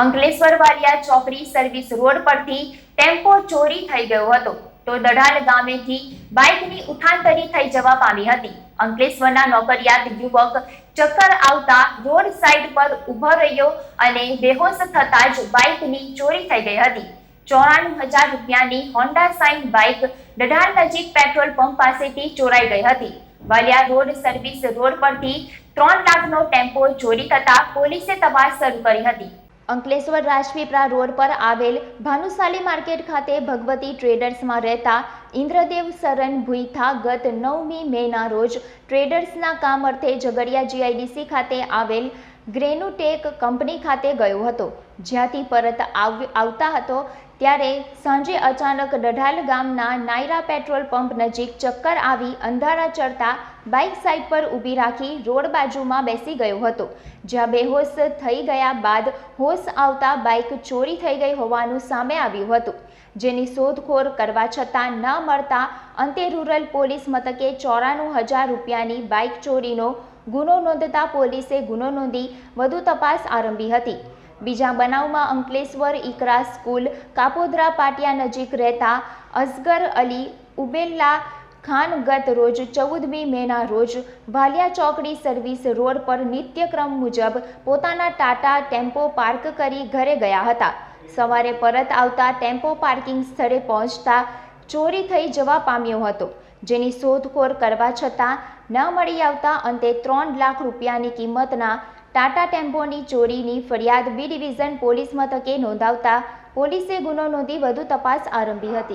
અંકલેશ્વર વાલિયા ચોકડી service road પરથી tempo ચોરી થઈ ગયો હતો. તો દઢાલ ગામેથી બાઇકની ઉઠાંતરી થઈ જવા પામી હતી. અંકલેશ્વરના નોકરિયાત યુવક ચક્કર આવતા રોડ સાઈડ પર ઊભો રહ્યો અને બેહોશ થતા જ બાઇકની ચોરી થઈ ગઈ હતી. ચોરાણું હજાર રૂપિયાની હોન્ડા સાઇન બાઇક દઢાલ નજીક પેટ્રોલ પંપ પાસેથી ચોરાઈ ગઈ હતી. વાલિયા રોડ સર્વિસ રોડ પરથી ત્રણ લાખનો ટેમ્પો ચોરી થતા પોલીસે તપાસ શરૂ કરી હતી. અંકલેશ્વર રાજપીપળા રોડ પર આવેલ ભાનુશાલી માર્કેટ ખાતે ભગવતી ટ્રેડર્સમાં રહેતા ઇન્દ્રદેવ સરન ભુઈથા ગત નવમી મેના રોજ ટ્રેડર્સના કામ અર્થે ઝઘડિયા જીઆઈડીસી ખાતે આવેલ ગ્રેનુટેક કંપની ખાતે ગયો હતો. જ્યાંથી પરત આવ- આવતા હતો ત્યારે સાંજે અચાનક ડઢાલ ગામના નાયરા પેટ્રોલ પંપ નજીક ચક્કર આવી અંધારા ચડતા બાઇક સાઇડ પર ઊભી રાખી રોડ બાજુમાં બેસી ગયો હતો. જ્યાં બેહોશ થઈ ગયા બાદ હોશ આવતા બાઇક ચોરી થઈ ગઈ હોવાનું સામે આવ્યું હતું. જેની શોધખોળ કરવા છતાં ન મળતા અંતે રૂરલ પોલીસ મથકે ચોરાણું હજાર રૂપિયાની બાઇક ચોરીનો ગુનો નોંધતા પોલીસે ગુનો નોંધી વધુ તપાસ આરંભી હતી. બીજા બનાવમાં અંકલેશ્વર ઇકરા સ્કૂલ, કાપોદ્રા પાટિયા નજીક રહેતા અસગર અલી ઉબેલ્લા ખાન ગત રોજ ચૌદમી મેના રોજ વાલિયા ચોકડી સર્વિસ રોડ પર નિત્યક્રમ મુજબ પોતાના ટાટા ટેમ્પો પાર્ક કરી ઘરે ગયા હતા. સવારે પરત આવતા ટેમ્પો પાર્કિંગ સ્થળે પહોંચતા ચોરી થઈ જવા પામ્યો હતો. જેની શોધખોળ કરવા છતાં ન મળી આવતા અંતે ત્રણ લાખ રૂપિયાની કિંમતના ટાટા ટેમ્પોની ચોરીની ફરિયાદ બી ડિવિઝન પોલીસ મથકે નોંધાવતા પોલીસે ગુનો નોંધી વધુ તપાસ આરંભી હતી.